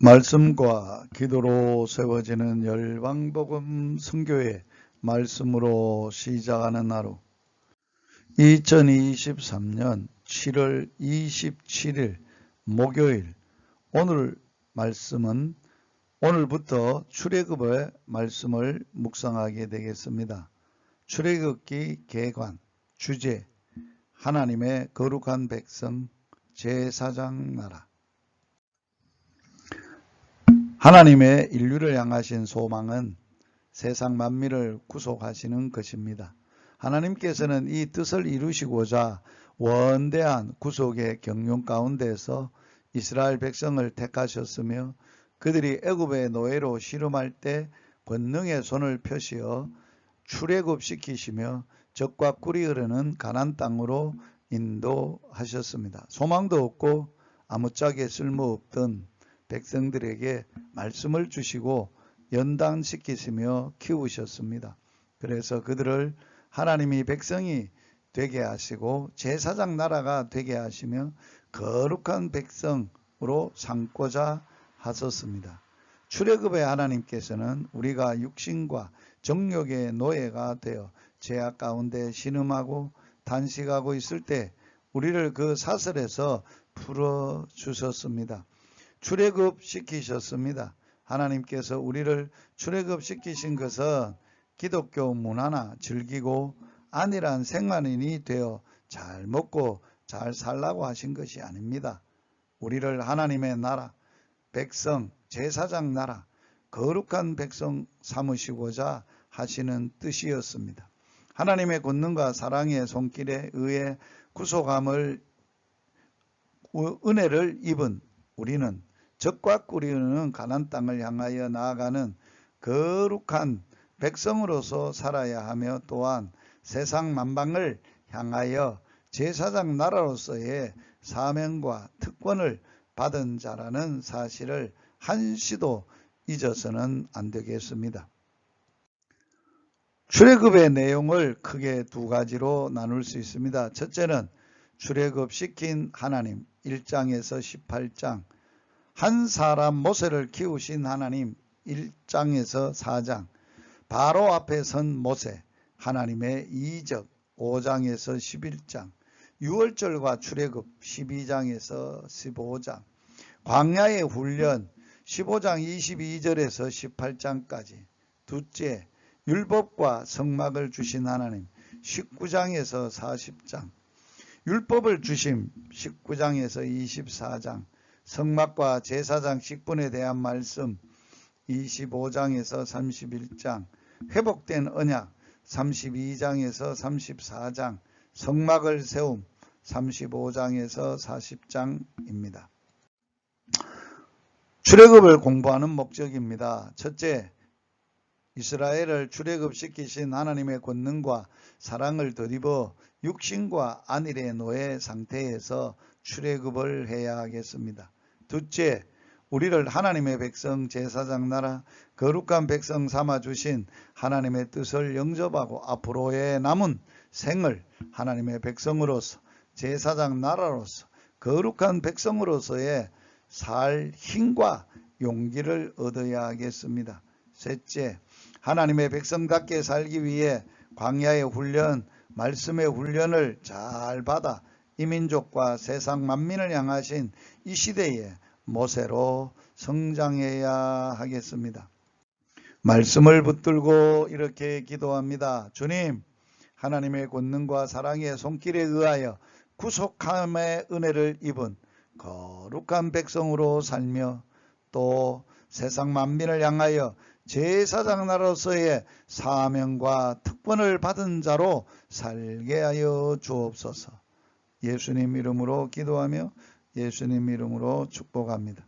말씀과 기도로 세워지는 열방복음 선교회 말씀으로 시작하는 하루. 2023년 7월 27일 목요일. 오늘 말씀은 오늘부터 출애굽의 말씀을 묵상하게 되겠습니다. 출애굽기 개관 주제. 하나님의 거룩한 백성 제사장 나라 하나님의 인류를 향하신 소망은 세상 만민을 구속하시는 것입니다. 하나님께서는 이 뜻을 이루시고자 원대한 구속의 경륜 가운데서 이스라엘 백성을 택하셨으며 그들이 애굽의 노예로 씨름할 때 권능의 손을 펴시어 출애굽시키시며 적과 꿀이 흐르는 가난 땅으로 인도하셨습니다. 소망도 없고 아무짝에 쓸모없던 백성들에게 말씀을 주시고 연단시키시며 키우셨습니다. 그래서 그들을 하나님이 백성이 되게 하시고 제사장 나라가 되게 하시며 거룩한 백성으로 삼고자 하셨습니다. 출애굽의 하나님께서는 우리가 육신과 정욕의 노예가 되어 죄악 가운데 신음하고 단식하고 있을 때 우리를 그 사슬에서 풀어 주셨습니다. 출애굽 시키셨습니다. 하나님께서 우리를 출애굽 시키신 것은 기독교 문화나 즐기고 안일한 생활인이 되어 잘 먹고 잘 살라고 하신 것이 아닙니다. 우리를 하나님의 나라, 백성, 제사장 나라, 거룩한 백성 삼으시고자 하시는 뜻이었습니다. 하나님의 권능과 사랑의 손길에 의해 구속함을 은혜를 입은 우리는 적과 꾸리는 가난 땅을 향하여 나아가는 거룩한 백성으로서 살아야 하며 또한 세상 만방을 향하여 제사장 나라로서의 사명과 특권을 받은 자라는 사실을 한시도 잊어서는 안 되겠습니다. 출애굽의 내용을 크게 두 가지로 나눌 수 있습니다. 첫째는 출애굽 시킨 하나님 1장에서 18장 한 사람 모세를 키우신 하나님 1장에서 4장. 바로 앞에 선 모세 하나님의 이적 5장에서 11장. 6월절과 출애굽 12장에서 15장. 광야의 훈련 15장 22절에서 18장까지. 둘째 율법과 성막을 주신 하나님 19장에서 40장. 율법을 주심 19장에서 24장 성막과 제사장 직분에 대한 말씀 25장에서 31장 회복된 언약 32장에서 34장 성막을 세움 35장에서 40장입니다. 출애굽을 공부하는 목적입니다. 첫째, 이스라엘을 출애굽시키신 하나님의 권능과 사랑을 덧입어 육신과 안일의 노예 상태에서 출애굽을 해야 하겠습니다. 둘째, 우리를 하나님의 백성 제사장 나라 거룩한 백성 삼아 주신 하나님의 뜻을 영접하고 앞으로의 남은 생을 하나님의 백성으로서 제사장 나라로서 거룩한 백성으로서의 살 힘과 용기를 얻어야 하겠습니다. 셋째, 하나님의 백성답게 살기 위해 광야의 훈련, 말씀의 훈련을 잘 받아 이민족과 세상 만민을 향하신 이 시대에 모세로 성장해야 하겠습니다. 말씀을 붙들고 이렇게 기도합니다. 주님, 하나님의 권능과 사랑의 손길에 의하여 구속함의 은혜를 입은 거룩한 백성으로 살며 또 세상 만민을 향하여 제사장 나라로서의 사명과 특권을 받은 자로 살게 하여 주옵소서. 예수님 이름으로 기도하며 예수님 이름으로 축복합니다.